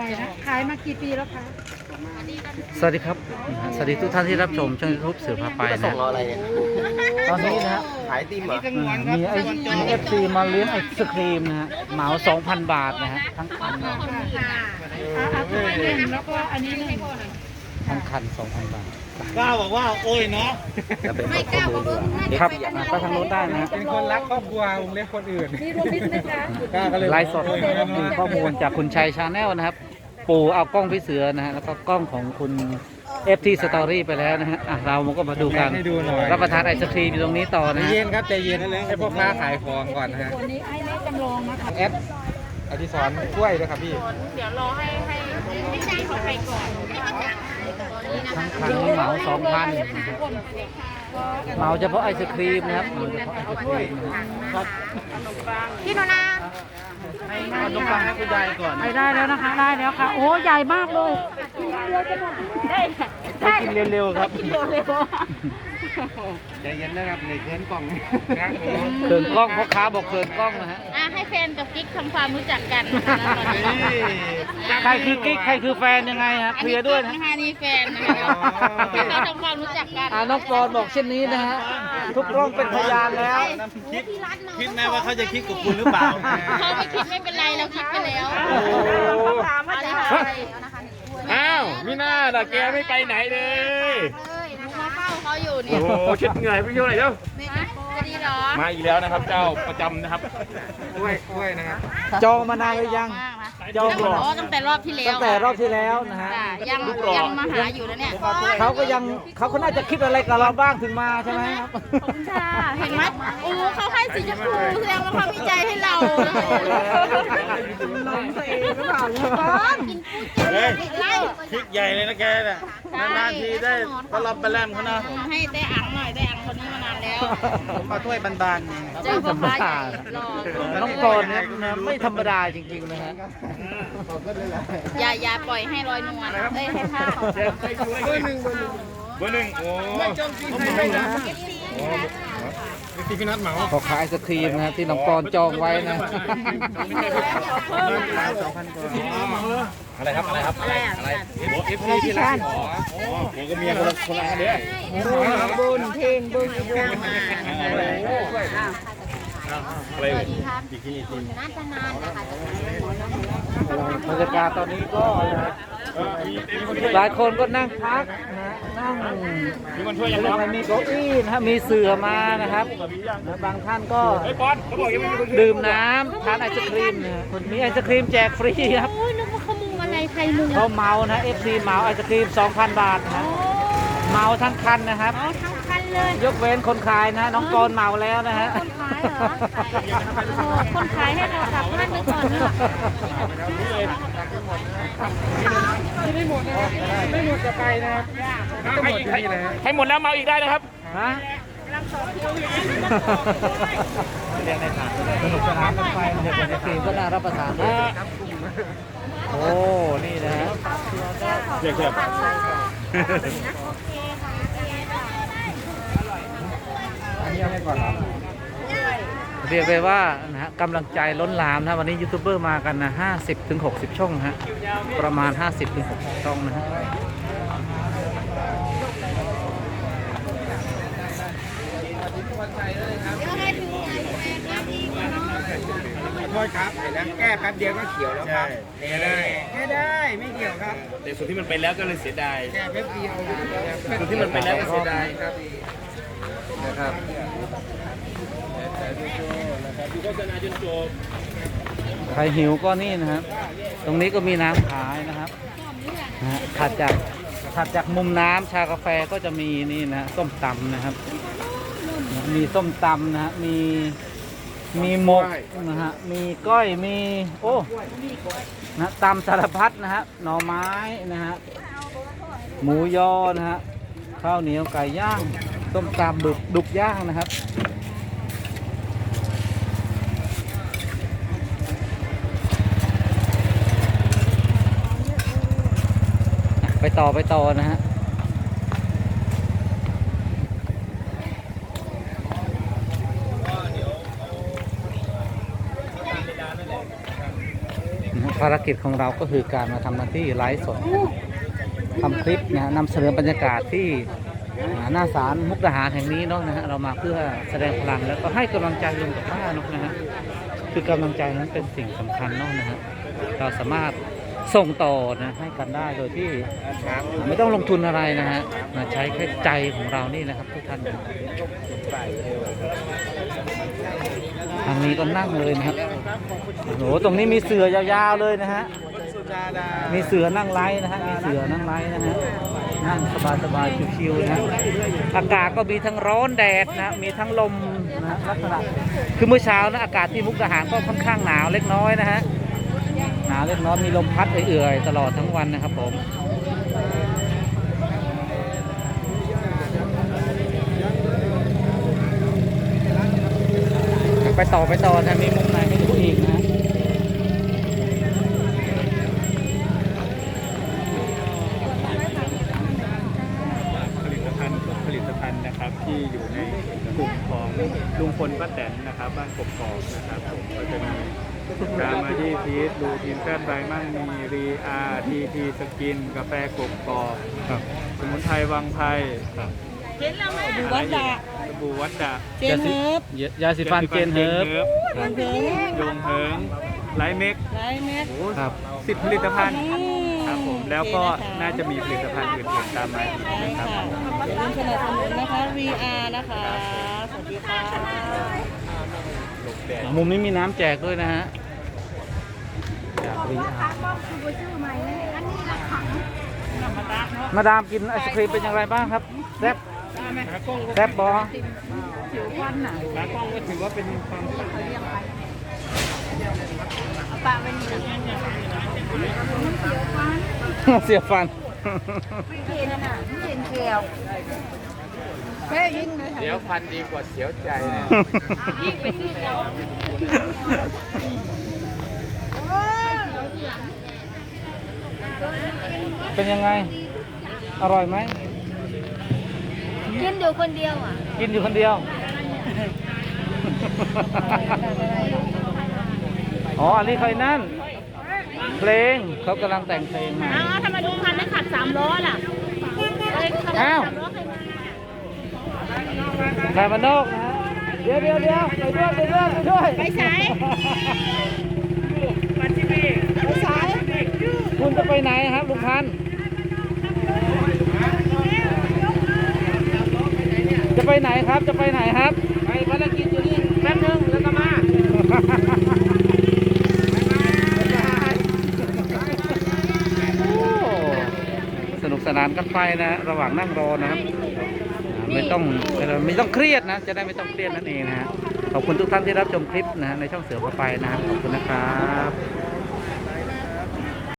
ร่อยนะ ขายมากี่ปีแล้วคะ สวัสดีครับ สวัสดีทุกท่านที่รับชมช่องยูทูบสื่อพาไปจะนะส่งเราอะไรเนี่ยตอนนี้นะฮะขายติมเหรอมีไอมีเอฟซีมาเลี้ยงไอศครีมนะฮะเหมา 2,000 บาทนะฮะทั้งคันนะอ่าเอาถ้วยหนึ่งแล้วก็อันนี้หนึ่งทั้งคัน 2,000 บาทกล้าบอกว่าโอ้ยเนาะไม่กล้าบอกว่าครับอะไปทางโน้นได้นะฮะเป็นคนรักครอบครัววงเล็บคนอื่นมีรวมมิตรนะจ๊ะกล้าก็เลยไลฟ์สดมีข้อมูลจากคุณชัยชาแนลนะครับ ปู่เอากล้องพี่เสือนะฮะแล้วก็กล้องของคุณเอฟทีสตอรี่ไปแล้วนะฮะอะเราก็มาดูกันให้ดูหน่อย รับประทานไอศครีมอยู่ตรงนี้ต่อใจนะฮะเย็นครับใจเย็นให้พ่อค้าขายของก่อนนะฮะวันนี้ไอ้นี่จำลองนะคะแอดอดิศรกล้วยด้วยครับพี่ทั้งคันนี้เหมา2,000นะฮะ เหมาเฉพาะไอศครีมนะครับเหมาเฉพาะไอศครีมนะครับพี่หนูนาขนมปังให้คุณยายก่อนไปได้แล้วนะคะ ได้แล้วค่ะ โอ้ใหญ่มากเลย ได้ให้กินเร็วๆครับกินเร็วเร็วใจเย็นนะครับในเคลื่อนกล่องนะเขินกล้องพ่อค้าบอกเขินกล้องนะฮะอะให้แฟนกับกิ๊กทำความรู้จักกันนะคะตอนนี้ใครคือกิ๊กใครคือแฟนยังไงฮะเคลียร์ด้วยนะนะคะนี่แฟนนะคะให้เขาทำความรู้จักกันอ่าน้องปอนบอกเช่นนี้นะฮะทุกกล้องเป็นพยานแล้วคิดไหมว่าเขาจะคิดกับคุณหรือเปล่าเขาไม่คิดไม่เป็นไรเราคิดไปแล้วโอ้โหเอาเลยค่ะอ้าวมิน่าล่ะแกไม่ไปไหนเลยหนูมาเฝ้าเขาอยู่เนี่โอ้ยโหเช็ดเหงื่อให้พี่โยหน่อยเด้อจะดีเหรอมาอีกแล้วนะครับ เจ้าประจำนะครับ กล้วยกล้วยนะครับจองมานานหรือยัง มาก นะจองหรออ๋อตั้งแต่รอบที่แล้วตั้งแต่รอบที่แล้วนะฮะจ้ะยังยังมาหาอยู่นะเนี่ยเขาก็ยังเขาก็น่าจะคิดอะไรกับเราบ้างถึงมาใช่ไหมครับขอบคุณค่ะเห็นไหมโอ้เขาให้สีชมพูแสดงว่าเขามีใจให้เรากินปูเฮ้ยไล่คิดใหญ่เลยนะแกน่ะนานๆทีได้ตลบไปแลมเขานะให้ได้อังหน่อยได้อังคนนี้ มานานแล้วมาถ้วยบานเจอพ่อค้าใหญ่รอน้องปอนเนี่ยนะไม่ธรรมดาจริงๆนะฮะอย่าอย่าปล่อยให้ลอยนวลเอ้ยให้ผ้าของๆเบอร์หนึ่งเบอร์หนึ่งโอ้ไม่จงกินให้นะ พี่นัทเหมาพอขายไอศครีมนะฮะที่น้องปอนจองไว้นะอะไรครับอะไรครับอะไรอะไรโอ้เอฟซีที่ร้านอ๋อโอ้โหก็เมียคนละคนละอันเด้อบุญเพลงบุญบุญอะไรอะไรสวัสดีครับบิกินี่ทีมน่าจะนานนะคะบรรยากาศตอนนี้ก็หลายคนก็นั่งพัก นะฮะนั่งมีคนช่วยยังเรียกครับอะไรมีเก้าอี้นะฮะมีเสื่อมานะครับนะบางท่านก็ไอ้ปอนเขาบอกยังไม่มีคนดื่มน้ำทานไอศครีมนะฮะมีไอศครีมแจกฟรีครับโอ้ยนึกว่าเขามุงอะไรไทยมุงเขาเมานะ FC เมาไอศครีม 2,000 บาทนะฮะเมาทั้งคันนะครับอ๋อทั้งคันเลยยกเว้นคนขายนะ น้องกรเมาแล้วนะฮะ คนขายเหรอโอ้คนขายให้เรากลับบ้านไปก่อนเนอะ ให้หมดแล้วเมาอีกได้นะครับฮะสนุกสนานกันไปนะฮะไอศครีมก็น่ารับประทานด้วยโอ้ นี่นะฮะเรียกเรียก เรียกได้ว่านะฮะกำลังใจล้นหลามนะวันนี้ยูทูบเบอร์มากันนะ50ถึง60ช่องฮะประมาณ50ถึง60ช่องนะฮะโทษครับแล้วแก้แป๊บเดียวก็เขียวแล้วครับแก้ได้แก้ได้ไม่เกี่ยวครับ แต่ส่วนที่มันไปแล้วก็เลยเสียดายแก้แป๊บเดียวส่วนที่มันไปแล้วก็เสียดายครับนะครับ ใครหิวก็นี่นะครับ ตรงนี้ก็มีน้ำขายนะครับนะฮะถัดจากถัดจากมุมน้ำชากาแฟก็จะมีนี่นะส้มตำนะครับ มีส้มตำนะฮะมีมีหมกนะฮะมีก้อยมีโอ้นะตำสารพัดนะฮะหน่อไม้นะฮะหมูยอนะฮะข้าวเหนียวไก่ย่างส้มตำดุกดุกย่างนะครับ ต่อไปต่อนะฮะภารกิจของเราก็คือการมาทำหน้าที่ไลฟ์สดทำคลิปนะนำเสนอบรรยากาศที่อ่าหน้าศาลมุกดาหารแห่งนี้เนาะนะฮะเรามาเพื่อแสดงพลังแล้วก็ให้กำลังใจลุงกับป้าเนาะนะฮะคือกำลังใจนั้นเป็นสิ่งสำคัญเนาะนะฮะเราสามารถ ส่งต่อนะให้กันได้โดยที่ไม่ต้องลงทุนอะไรนะฮะมาใช้แค่ใจของเรานี่นะครับทุกท่านทางนี้ก็นั่งเลยนะครับโหตรงนี้มีเสือยาวๆเลยนะฮะมีเสือนั่งไร้นะฮะมีเสือนั่งไร้นะฮะนั่งสบายๆชิวๆนะฮะอากาศก็มีทั้งร้อนแดดนะมีทั้งลมนะลักษณะคือเมื่อเช้านะอากาศที่มุกดาหารก็ค่อนข้างหนาวเล็กน้อยนะฮะ หนาวเล็กน้อยมีลมพัดเอื่อยๆตลอดทั้งวันนะครับผมไปต่อไปต่อนะมีมุมไหนไม่รู้อีกนะผลิตภัณฑ์ผลิตภัณฑ์นะครับที่อยู่ในกลุ่มของลุงพลป้าแตนนะครับบ้านกกอกนะครับผมก็จะมี กามาที่พีทดูทีมแฟนไบมั่งมีรีอาร์ทีทีสกิน กาแฟกกอกครับสมุนไพรวังไพรดูวัดดาสบู่วัดดะเจนเฮิร์บยายาสีฟันเจนเฮิร์บเจนเฮิร์บดงเฮิงไลท์เม็กไรเม็ดโอ้ครับสิบผลิตภัณฑ์อืมครับผมแล้วก็โอเคนะคะน่าจะมีผลิตภัณฑ์อื่นๆตามมาอีกได้นะครับค่ะอย่าลืมสนับสนุนนะคะ VR นะคะ สวัสดีค่ะอ่ามุมนี้มีน้ำแจกด้วยนะฮะ จากรีอามาดามกินไอศครีมเป็นอย่างไรบ้างครับแซ่บแซ่บบอตากล้องก็ถือว่าเป็นความฝันเสียฟันเดี๋ยวฟันดีกว่าเสียวใจนะเป็นยังไง อร่อยไหม กินอยู่คนเดียวอะกินอยู่คนเดียว อ๋อ อันนี้ใครนั่น เพลงเขากำลังแต่งเพลงมา อ้าวทำไมลุงพันธุ์ไม่ขับสามล้อล่ะเอ้ยขับอ้าวสามล้อใครมาใครมานอกนะฮะเดี๋ยวเดี๋ยวเดี๋ยวไปด้วยไปด้วยไปด้วยไปสายไปสายคุณจะไปไหนครับลุงพันธุ์จะ ไปไหนครับ จะไปไหนครับ ไปภารกิจอยู่นี่แป๊บนึงแล้วก็มาโอ้สนุกสนานกันไปนะ ระหว่างนั่งรอนะครับ ไม่ต้องไม่ต้องเครียดนะ จะได้ไม่ต้องเครียดนั่นเองนะฮะขอบคุณทุกท่านที่รับชมคลิปนะฮะในช่องเสือพาไปนะฮะขอบคุณนะครับ